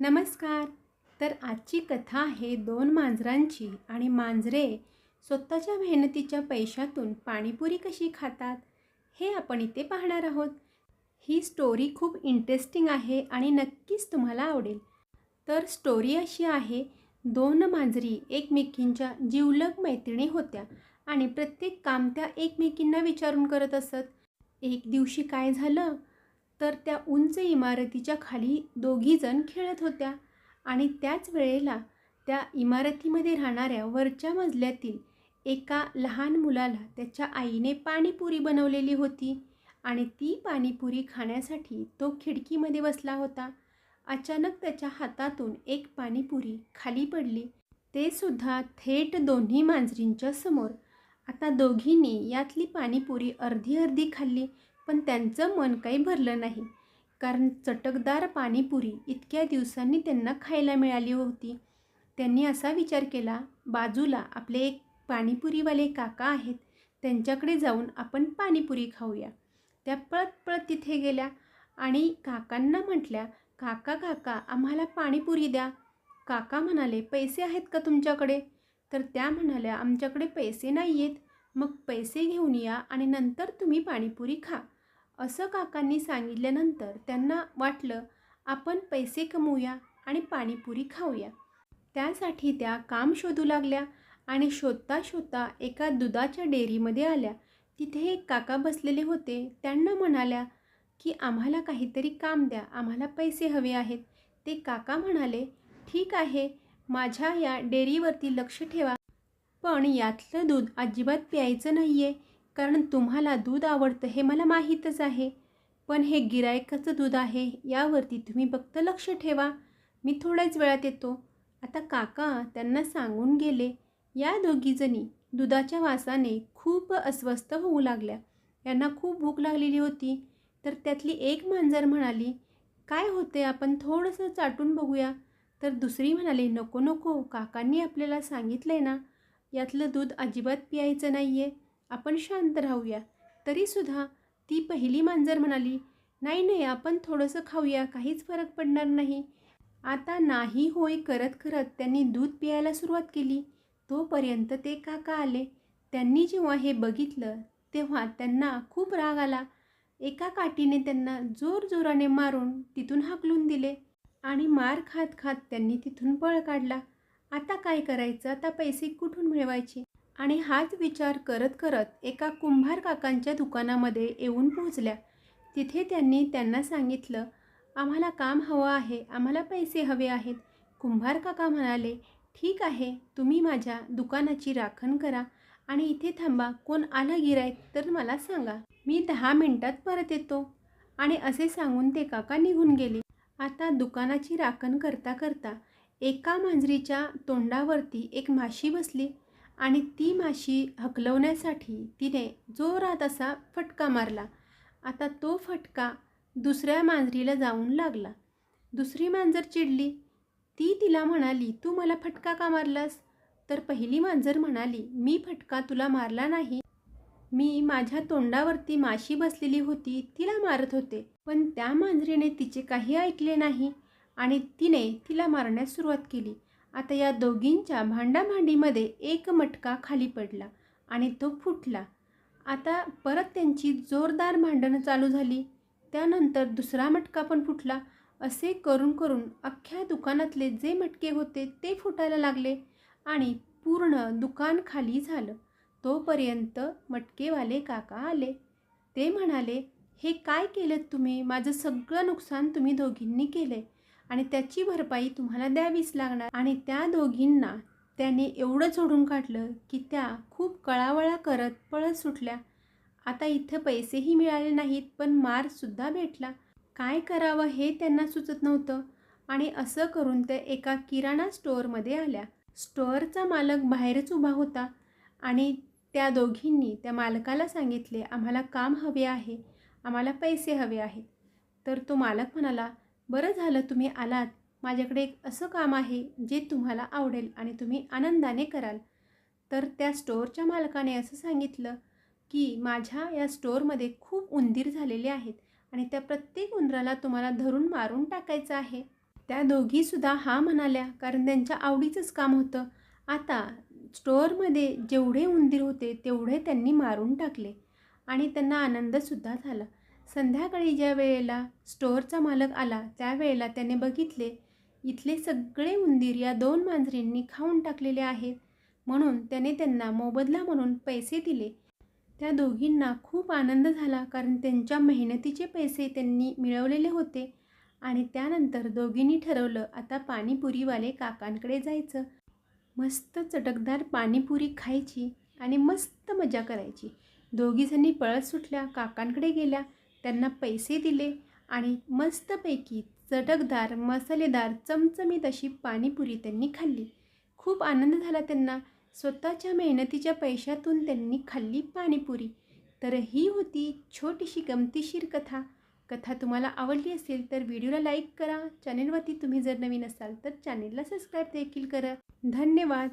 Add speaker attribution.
Speaker 1: नमस्कार. तर आजची कथा आहे दोन मांजरांची आणि मांजरे स्वतःच्या मेहनतीच्या पैशातून पाणीपुरी कशी खातात हे आपण इथे पाहणार आहोत. ही स्टोरी खूप इंटरेस्टिंग आहे आणि नक्कीच तुम्हाला आवडेल. तर स्टोरी अशी आहे दोन मांजरी एकमेकींच्या जिवलग मैत्रिणी होत्या आणि प्रत्येक काम त्या एकमेकींना विचारून करत असत. एक दिवशी काय झालं? तर त्या उंच इमारतीच्या खाली दोघीजण खेळत होत्या. आणि त्याच वेळेला त्या इमारतीमध्ये राहणाऱ्या वरच्या मजल्यातील एका लहान मुलाला त्याच्या आईने पाणीपुरी बनवलेली होती आणि ती पाणीपुरी खाण्यासाठी तो खिडकीमध्ये बसला होता. अचानक त्याच्या हातातून एक पाणीपुरी खाली पडली. ते सुद्धा थेट दोन्ही मांजरींच्या समोर. आता दोघींनी यातली पाणीपुरी अर्धी अर्धी खाल्ली. पण त्यांचं मन काही भरलं नाही. कारण चटकदार पाणीपुरी इतक्या दिवसांनी त्यांना खायला मिळाली होती. त्यांनी असा विचार केला बाजूला आपले एक पाणीपुरीवाले काका आहेत. त्यांच्याकडे जाऊन आपण पाणीपुरी खाऊया. त्या पळत पळत तिथे गेल्या आणि काकांना म्हटल्या काका काका आम्हाला पाणीपुरी द्या. काका म्हणाले पैसे आहेत का तुमच्याकडे? तर त्या म्हणाल्या आमच्याकडे पैसे नाही आहेत मग पैसे घेऊन या आणि नंतर तुम्ही पाणीपुरी खा. असं काकांनी सांगितल्यानंतर त्यांना वाटलं आपण पैसे कमवूया आणि पाणीपुरी खाऊया. त्यासाठी त्या काम शोधू लागल्या आणि शोधता शोधता एका दुधाच्या डेअरीमध्ये आल्या. तिथे एक काका बसलेले होते. त्यांना म्हणाल्या की आम्हाला काहीतरी काम द्या. आम्हाला पैसे हवे आहेत. ते काका म्हणाले ठीक आहे. माझ्या या डेअरीवरती लक्ष ठेवा. पण यातलं दूध अजिबात प्यायचं नाही आहे कारण तुम्हाला दूध आवडतं हे मला माहीतच आहे. पण हे गिरायकाचं दूध आहे यावरती तुम्ही फक्त लक्ष ठेवा. मी थोड्याच वेळात येतो. आता काका त्यांना सांगून गेले. या दोघीजणी दुधाच्या वासाने खूप अस्वस्थ होऊ लागल्या. यांना खूप भूक लागलेली होती. तर त्यातली एक मांजर म्हणाली काय होते आपण थोडंसं चाटून बघूया. तर दुसरी म्हणाली नको नको काकांनी आपल्याला सांगितलं आहे ना यातलं दूध अजिबात प्यायचं नाही आहे आपण शांत राहूया. तरीसुद्धा ती पहिली मांजर म्हणाली नाही नाही आपण थोडंसं खाऊया काहीच फरक पडणार नाही. आता नाही होय करत करत त्यांनी दूध प्यायला सुरुवात केली. तोपर्यंत ते काका आले. त्यांनी जेव्हा हे बघितलं तेव्हा त्यांना खूप राग आला. एका काठीने त्यांना जोरजोराने मारून तिथून हाकलून दिले आणि मार खात खात त्यांनी तिथून पळ काढला. आता काय करायचं? आता पैसे कुठून मिळवायचे? आणि हाच विचार करत करत एका कुंभार काकांच्या दुकानामध्ये येऊन पोहोचल्या. तिथे त्यांनी त्यांना सांगितलं आम्हाला काम हवं आहे आम्हाला पैसे हवे आहेत. कुंभार काका म्हणाले ठीक आहे तुम्ही माझ्या दुकानाची राखण करा आणि इथे थांबा. कोण आलं गिरायक तर मला सांगा. मी दहा मिनटात परत येतो. आणि असे सांगून ते काका निघून गेले. आता दुकानाची राखण करता करता एका मांजरीच्या तोंडावरती एक माशी बसली. आणि ती माशी हकलवण्यासाठी तिने जोरात असा फटका मारला. आता तो फटका दुसऱ्या मांजरीला जाऊन लागला. दुसरी मांजर चिडली. ती तिला म्हणाली तू मला फटका का मारलास? तर पहिली मांजर म्हणाली मी फटका तुला मारला नाही. मी माझ्या तोंडावरती माशी बसलेली होती तिला मारत होते. पण त्या मांजरीने तिचे काही ऐकले नाही आणि तिने तिला मारण्यास सुरुवात केली. आता या दोघींच्या भांडाभांडीमध्ये एक मटका खाली पडला आणि तो फुटला. आता परत त्यांची जोरदार भांडणं चालू झाली. त्यानंतर दुसरा मटका पण फुटला. असे करून करून अख्ख्या दुकानातले जे मटके होते ते फुटायला लागले आणि पूर्ण दुकान खाली झालं. तोपर्यंत मटकेवाले काका आले. ते म्हणाले हे काय केलं तुम्ही? माझं सगळं नुकसान तुम्ही दोघींनी केलं आहे आणि त्याची भरपाई तुम्हाला द्यावीच लागणार. आणि त्या दोघींना त्याने एवढं झोडून काढलं की त्या खूप कळावळा करत पळत सुटल्या. आता इथं पैसेही मिळाले नाहीत पण मारसुद्धा भेटला. काय करावं हे त्यांना सुचत नव्हतं. आणि असं करून त्या एका किराणा स्टोअरमध्ये आल्या. स्टोअरचा मालक बाहेरच उभा होता आणि त्या दोघींनी त्या मालकाला सांगितले आम्हाला काम हवे आहे. आम्हाला पैसे हवे आहेत. तर तो मालक म्हणाला बरं झालं तुम्ही आलात. माझ्याकडे एक असं काम आहे जे तुम्हाला आवडेल आणि तुम्ही आनंदाने कराल. तर त्या स्टोअरच्या मालकाने असं सांगितलं की माझ्या या स्टोअरमध्ये खूप उंदीर झालेले आहेत आणि त्या प्रत्येक उंदराला तुम्हाला धरून मारून टाकायचं आहे. त्या दोघीसुद्धा हा म्हणाल्या कारण त्यांच्या आवडीचंच काम होतं. आता स्टोअरमध्ये जेवढे उंदीर होते तेवढे त्यांनी मारून टाकले आणि त्यांना आनंदसुद्धा झाला. संध्याकाळी ज्या वेळेला स्टोअरचा मालक आला त्यावेळेला त्याने बघितले इथले सगळे उंदीर या दोन मांजरींनी खाऊन टाकलेले आहेत. म्हणून त्याने त्यांना मोबदला म्हणून पैसे दिले. त्या दोघींना खूप आनंद झाला कारण त्यांच्या मेहनतीचे पैसे त्यांनी मिळवलेले होते. आणि त्यानंतर दोघींनी ठरवलं आता पाणीपुरीवाले काकांकडे जायचं. मस्त चटकदार पाणीपुरी खायची आणि मस्त मजा करायची. दोघीजणी पळत सुटल्या काकांकडे गेल्या. त्यांना पैसे दिले आणि मस्तपैकी चटकदार मसालेदार चमचमीत अशी पाणीपुरी त्यांनी खाल्ली. खूप आनंद झाला त्यांना. स्वतःच्या मेहनतीच्या पैशातून त्यांनी खाल्ली पाणीपुरी. तर ही होती छोटीशी गमतीशीर कथा. कथा तुम्हाला आवडली असेल तर व्हिडिओला लाईक करा. चॅनेलवरती तुम्ही जर नवीन असाल तर चॅनेलला सबस्क्राईब देखील करा. धन्यवाद.